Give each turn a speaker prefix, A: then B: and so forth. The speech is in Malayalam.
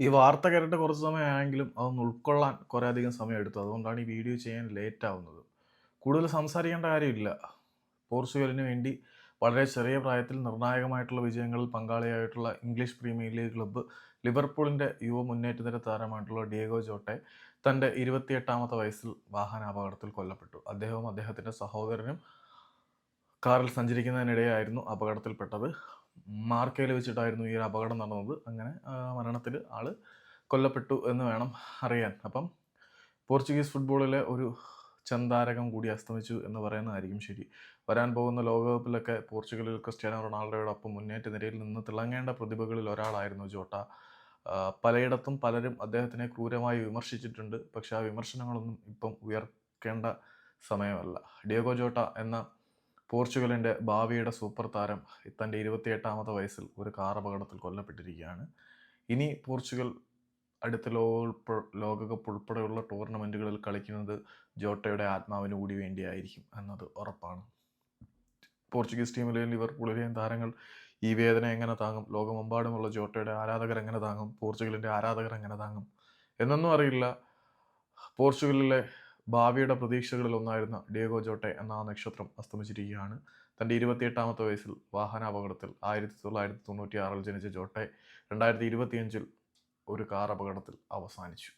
A: ഈ വാർത്ത കേട്ടിട്ട് കുറച്ച് സമയമായെങ്കിലും അതൊന്ന് ഉൾക്കൊള്ളാൻ കുറേ അധികം സമയം എടുത്തു. അതുകൊണ്ടാണ് ഈ വീഡിയോ ചെയ്യാൻ ലേറ്റ് ആവുന്നത്. കൂടുതൽ സംസാരിക്കേണ്ട കാര്യമില്ല. പോർച്ചുഗലിന് വേണ്ടി വളരെ ചെറിയ പ്രായത്തിൽ നിർണായകമായിട്ടുള്ള വിജയങ്ങളിൽ പങ്കാളിയായിട്ടുള്ള ഇംഗ്ലീഷ് പ്രീമിയർ ലീഗ് ക്ലബ്ബ് ലിവർപൂളിന്റെ യുവ മുന്നേറ്റനിര താരമായിട്ടുള്ള ഡിയേഗോ ജോട്ടെ തന്റെ ഇരുപത്തിയെട്ടാമത്തെ വയസ്സിൽ വാഹനാപകടത്തിൽ കൊല്ലപ്പെട്ടു. അദ്ദേഹവും അദ്ദേഹത്തിന്റെ സഹോദരനും കാറിൽ സഞ്ചരിക്കുന്നതിനിടെയായിരുന്നു അപകടത്തിൽപ്പെട്ടത്. മാർക്കയിൽ വെച്ചിട്ടായിരുന്നു ഈ ഒരു അപകടം നടന്നത്. അങ്ങനെ മരണത്തിൽ ആൾ കൊല്ലപ്പെട്ടു എന്ന് വേണം അറിയാൻ. അപ്പം പോർച്ചുഗീസ് ഫുട്ബോളിലെ ഒരു ചന്താരകം കൂടി അസ്തമിച്ചു എന്ന് പറയുന്നതായിരിക്കും ശരി. വരാൻ പോകുന്ന ലോകകപ്പിലൊക്കെ പോർച്ചുഗലിൽ ക്രിസ്ത്യാനോ റൊണാൾഡോയോടൊപ്പം മുന്നേറ്റ നിരയിൽ നിന്ന് തിളങ്ങേണ്ട പ്രതിഭകളിൽ ഒരാളായിരുന്നു ജോട്ട. പലയിടത്തും പലരും അദ്ദേഹത്തിനെ ക്രൂരമായി വിമർശിച്ചിട്ടുണ്ട്. പക്ഷേ ആ വിമർശനങ്ങളൊന്നും ഇപ്പം ഉയർക്കേണ്ട സമയമല്ല. ഡിയോഗോ ജോട്ട എന്ന പോർച്ചുഗലിന്റെ ഭാവിയുടെ സൂപ്പർ താരം തന്റെ ഇരുപത്തിയെട്ടാമത്തെ വയസ്സിൽ ഒരു കാർ അപകടത്തിൽ കൊല്ലപ്പെട്ടിരിക്കുകയാണ്. ഇനി പോർച്ചുഗൽ അടുത്ത ലോക ലോകകപ്പ് ഉൾപ്പെടെയുള്ള ടൂർണമെന്റുകളിൽ കളിക്കുന്നത് ജോട്ടയുടെ ആത്മാവിന് കൂടി വേണ്ടിയായിരിക്കും എന്നത് ഉറപ്പാണ്. പോർച്ചുഗീസ് ടീമിലെയും ലിവർപൂളിലെയും താരങ്ങൾ ഈ വേദന എങ്ങനെ താങ്ങും? ലോകമെമ്പാടുമുള്ള ജോട്ടയുടെ ആരാധകർ എങ്ങനെ താങ്ങും? പോർച്ചുഗലിന്റെ ആരാധകർ എങ്ങനെ താങ്ങും? എന്നൊന്നും അറിയില്ല. പോർച്ചുഗലിലെ ഭാവിയുടെ പ്രതീക്ഷകളിൽ ഒന്നായിരുന്ന ഡിയോഗോ ജോട്ടെ എന്ന ആ നക്ഷത്രം അസ്തമിച്ചിരിക്കുകയാണ്. തന്റെ ഇരുപത്തിയെട്ടാമത്തെ വയസ്സിൽ വാഹനാപകടത്തിൽ ആയിരത്തി തൊള്ളായിരത്തി തൊണ്ണൂറ്റി ആറിൽ ജനിച്ച ജോട്ടെ രണ്ടായിരത്തി ഇരുപത്തിയഞ്ചിൽ ഒരു കാർ അപകടത്തിൽ അവസാനിച്ചു.